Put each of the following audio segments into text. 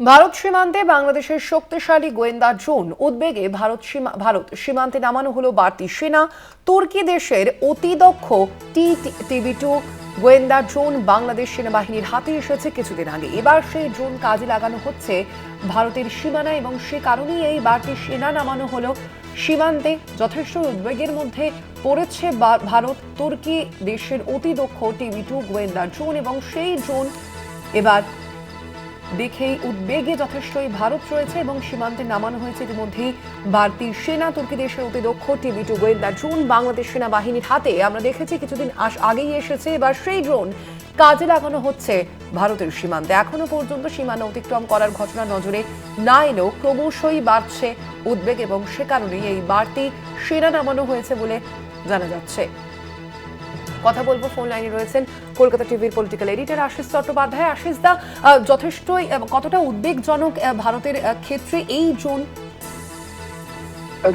ভারত সীমান্তে বাংলাদেশের শক্তিশালী গোয়েন্দা ড্রোন উদ্বেগে ভারত ভারত সীমান্তে নামানো হলো বাড়তি সেনা। তুর্কি দেশের অতি দক্ষ টি টিভি টু গোয়েন্দা ড্রোন বাংলাদেশ সেনাবাহিনীর হাতে এসেছে কিছুদিন আগে। এবার সেই ড্রোন কাজে লাগানো হচ্ছে ভারতের সীমানা এবং সে কারণেই এই বাড়তি সেনা নামানো হলো সীমান্তে। যথেষ্ট উদ্বেগের মধ্যে পড়েছে ভারত, তুর্কি দেশের অতি দক্ষ টিভি টু গোয়েন্দা ড্রোন এবং সেই ড্রোন এবার দেখেই উদ্বেগে যথেষ্টই ভারত রয়েছে এবং সীমান্তে নামানো হয়েছে ইতিমধ্যেই বাড়তি সেনা। তুর্কি দেশের অতি দক্ষ টিভি টু গোয়েন্দা ড্রোন বাংলাদেশ সেনাবাহিনীর হাতে। আমরা দেখেছি কিছুদিন আগেই এসেছে, এবার সেই ড্রোন কাজে লাগানো হচ্ছে ভারতের সীমান্তে। এখনও পর্যন্ত সীমানা অতিক্রম করার ঘটনা নজরে না এলেও ক্রমশই বাড়ছে উদ্বেগ এবং সে কারণেই এই বাড়তি সেনা নামানো হয়েছে বলে জানা যাচ্ছে। কথা বলব, ফোন লাইনে রয়েছেন কলকাতা টিভির পলিটিক্যাল এডিটর আশিস চট্টোপাধ্যায়। আশিস দা যথেষ্টই কতটা উদ্বেগজনক ভারতের ক্ষেত্রে এই ড্রোন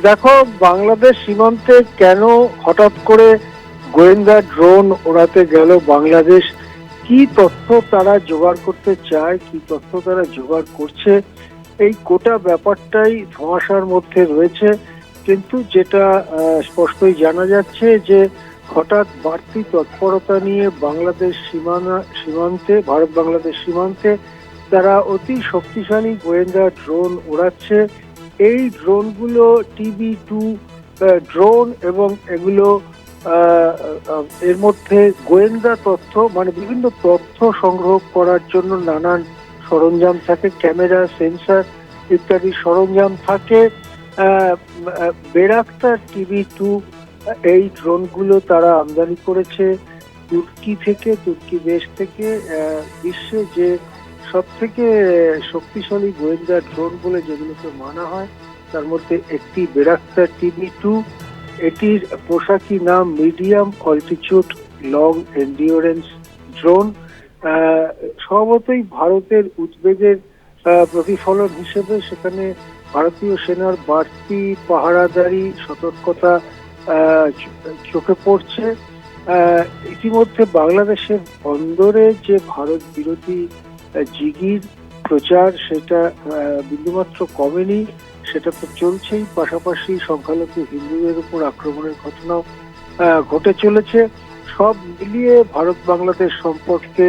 দেখো, বাংলাদেশ সীমান্তে কেন হঠাৎ করে গোয়েন্দা ড্রোন ওড়াতে গেল বাংলাদেশ? কি তথ্য তারা জোগাড় করতে চায়, কি তথ্য তারা জোগাড় করছে? এই গোটা ব্যাপারটাই ধোঁয়াশার মধ্যে রয়েছে। কিন্তু যেটা স্পষ্টই জানা যাচ্ছে যে হঠাৎ বাড়তি তৎপরতা নিয়ে বাংলাদেশ সীমানা সীমান্তে, ভারত বাংলাদেশ সীমান্তে তারা অতি শক্তিশালী গোয়েন্দা ড্রোন ওড়াচ্ছে এই ড্রোনগুলো টিভি টু ড্রোন এবং এগুলো এর মধ্যে গোয়েন্দা তথ্য মানে বিভিন্ন তথ্য সংগ্রহ করার জন্য নানান সরঞ্জাম থাকে, ক্যামেরা, সেন্সার ইত্যাদি সরঞ্জাম থাকে। বেরাক্তার টিভি টু এই ড্রোনগুলো তারা আমদানি করেছে তুর্কি থেকে, তুর্কি দেশ থেকে বিশ্বে যে সব থেকে শক্তিশালী গোয়েন্দা ড্রোন বলে যেগুলোকে মানা হয়, তার মধ্যে একটি বেরাক্তার টিভি টু, এটির পোশাকি নাম medium altitude long endurance drone স্বভাবতই ভারতের উদ্বেগের প্রতিফলন হিসেবে সেখানে ভারতীয় সেনার বাড়তি পাহারাদারি, সতর্কতা চোখে পড়ছে। ইতিমধ্যে বাংলাদেশের বন্দরে যে ভারত বিরোধী জিগির প্রচার, সেটা বিন্দুমাত্র কমেনি, সেটা তো চলছেই। পাশাপাশি সংখ্যালঘু হিন্দুদের উপর আক্রমণের ঘটনাও ঘটে চলেছে। সব মিলিয়ে ভারত বাংলাদেশ সম্পর্কে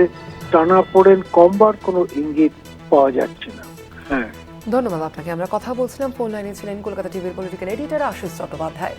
টানা পড়েন কমবার কোনো ইঙ্গিত পাওয়া যাচ্ছে না। হ্যাঁ। ধন্যবাদ আপনাকে। আমরা কথা বলছিলাম, ফোন লাইনে ছিলেন কলকাতা টিভির পলিটিক্যাল এডিটর আশিস চট্টোপাধ্যায়।